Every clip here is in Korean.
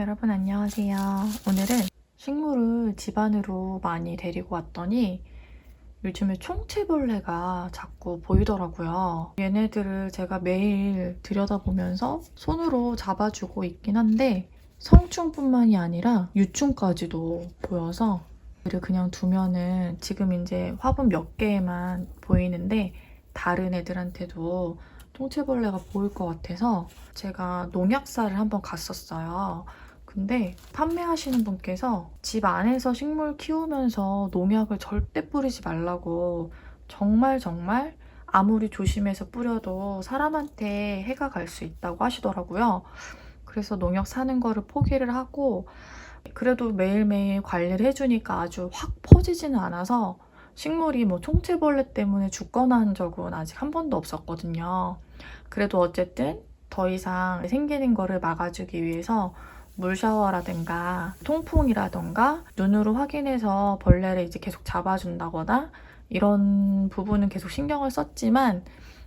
여러분 안녕하세요. 오늘은 식물을 집 안으로 많이 데리고 왔더니 요즘에 총체벌레가 자꾸 보이더라고요. 얘네들을 제가 매일 들여다보면서 손으로 잡아주고 있긴 한데 성충뿐만이 아니라 유충까지도 보여서 얘를 그냥 두면은 지금 이제 화분 몇 개만 보이는데 다른 애들한테도 총체벌레가 보일 것 같아서 제가 농약사를 한번 갔었어요. 근데 판매하시는 분께서 집 안에서 식물 키우면서 농약을 절대 뿌리지 말라고 정말 정말 아무리 조심해서 뿌려도 사람한테 해가 갈 수 있다고 하시더라고요. 그래서 농약 사는 거를 포기를 하고 그래도 매일매일 관리를 해주니까 아주 확 퍼지지는 않아서 식물이 뭐 총체벌레 때문에 죽거나 한 적은 아직 한 번도 없었거든요. 그래도 어쨌든 더 이상 생기는 거를 막아주기 위해서 물 샤워라든가 통풍이라든가 눈으로 확인해서 벌레를 이제 계속 잡아준다거나 이런 부분은 계속 신경을 썼지만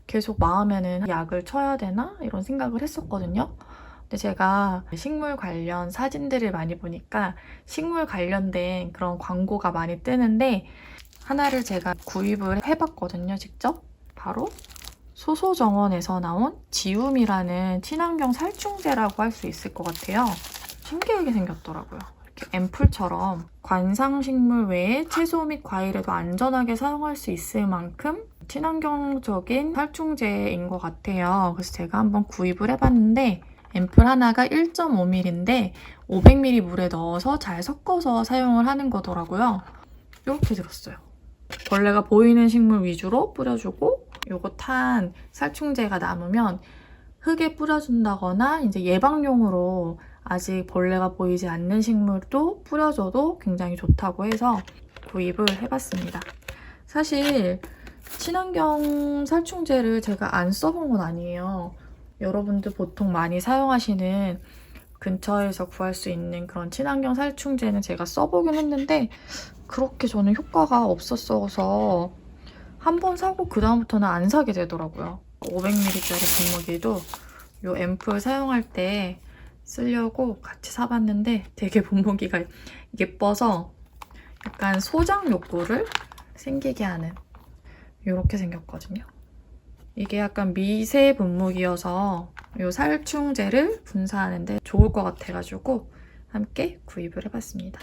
계속 마음에는 약을 쳐야 되나 이런 생각을 했었거든요. 근데 제가 식물 관련 사진들을 많이 보니까 식물 관련된 그런 광고가 많이 뜨는데 하나를 제가 구입을 해봤거든요, 직접. 바로 소소정원에서 나온 지움이라는 친환경 살충제라고 할 수 있을 것 같아요. 신기하게 생겼더라고요. 이렇게 앰플처럼 관상식물 외에 채소 및 과일에도 안전하게 사용할 수 있을 만큼 친환경적인 살충제인 것 같아요. 그래서 제가 한번 구입을 해봤는데 앰플 하나가 1.5ml인데 500ml 물에 넣어서 잘 섞어서 사용을 하는 거더라고요. 이렇게 들었어요. 벌레가 보이는 식물 위주로 뿌려주고 요거 탄 살충제가 남으면 흙에 뿌려준다거나 이제 예방용으로 아직 벌레가 보이지 않는 식물도 뿌려줘도 굉장히 좋다고 해서 구입을 해봤습니다. 사실 친환경 살충제를 제가 안 써본 건 아니에요. 여러분들 보통 많이 사용하시는 근처에서 구할 수 있는 그런 친환경 살충제는 제가 써보긴 했는데 그렇게 저는 효과가 없었어서 한 번 사고 그 다음부터는 안 사게 되더라고요. 500ml짜리 분무기도 이 앰플 사용할 때 쓰려고 같이 사봤는데 되게 분무기가 예뻐서 약간 소장 욕구를 생기게 하는 이렇게 생겼거든요. 이게 약간 미세 분무기여서 이 살충제를 분사하는데 좋을 것 같아가지고 함께 구입을 해봤습니다.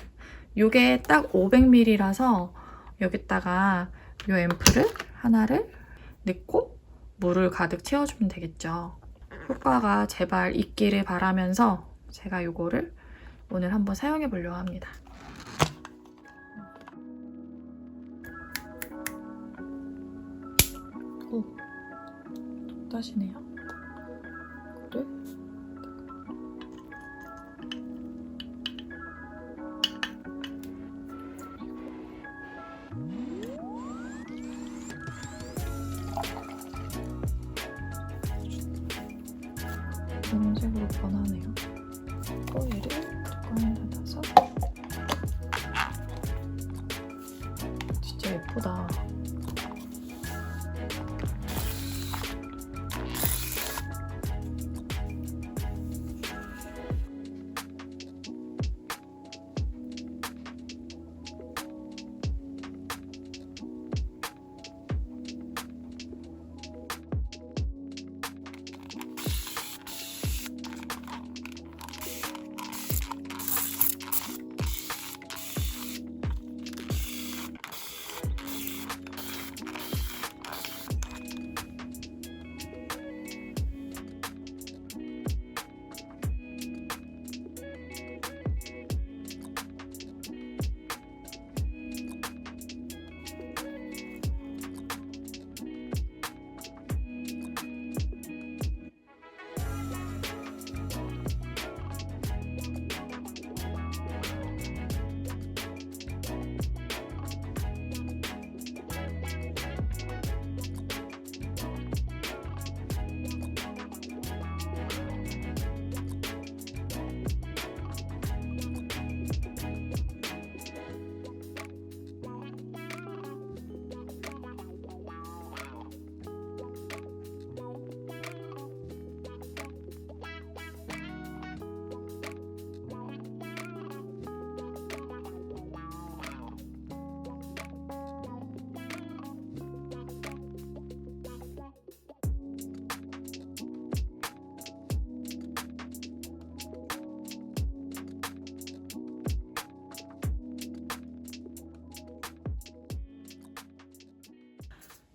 이게 딱 500ml라서 여기다가 이 앰플을 하나를 넣고 물을 가득 채워주면 되겠죠. 효과가 제발 있기를 바라면서 제가 이거를 오늘 한번 사용해 보려고 합니다. 오, 따시네요. 식으로 변하네요. 또 얘를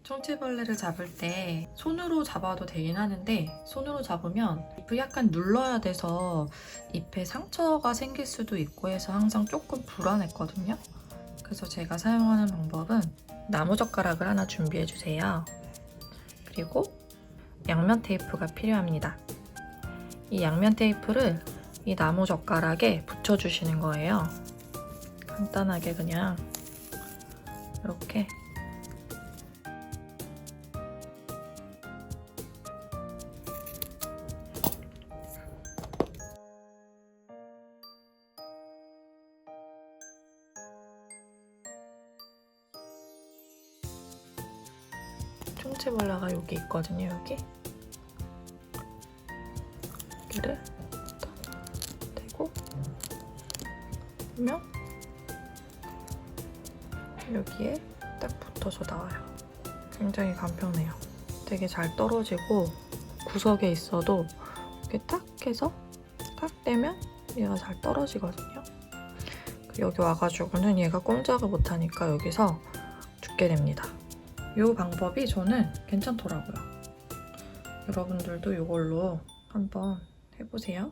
총체벌레를 잡을 때 손으로 잡아도 되긴 하는데 손으로 잡으면 잎을 약간 눌러야 돼서 잎에 상처가 생길 수도 있고 해서 항상 조금 불안했거든요. 그래서 제가 사용하는 방법은 나무젓가락을 하나 준비해 주세요. 그리고 양면 테이프가 필요합니다. 이 양면 테이프를 이 나무젓가락에 붙여주시는 거예요. 간단하게 그냥 이렇게 총체벌레가 여기 있거든요, 여기. 여기를 딱 대고 보면 여기에 딱 붙어서 나와요. 굉장히 간편해요. 되게 잘 떨어지고 구석에 있어도 이렇게 딱 해서 딱 떼면 얘가 잘 떨어지거든요. 여기 와가지고는 얘가 꼼짝을 못하니까 여기서 죽게 됩니다. 이 방법이 저는 괜찮더라고요. 여러분들도 이걸로 한번 해보세요.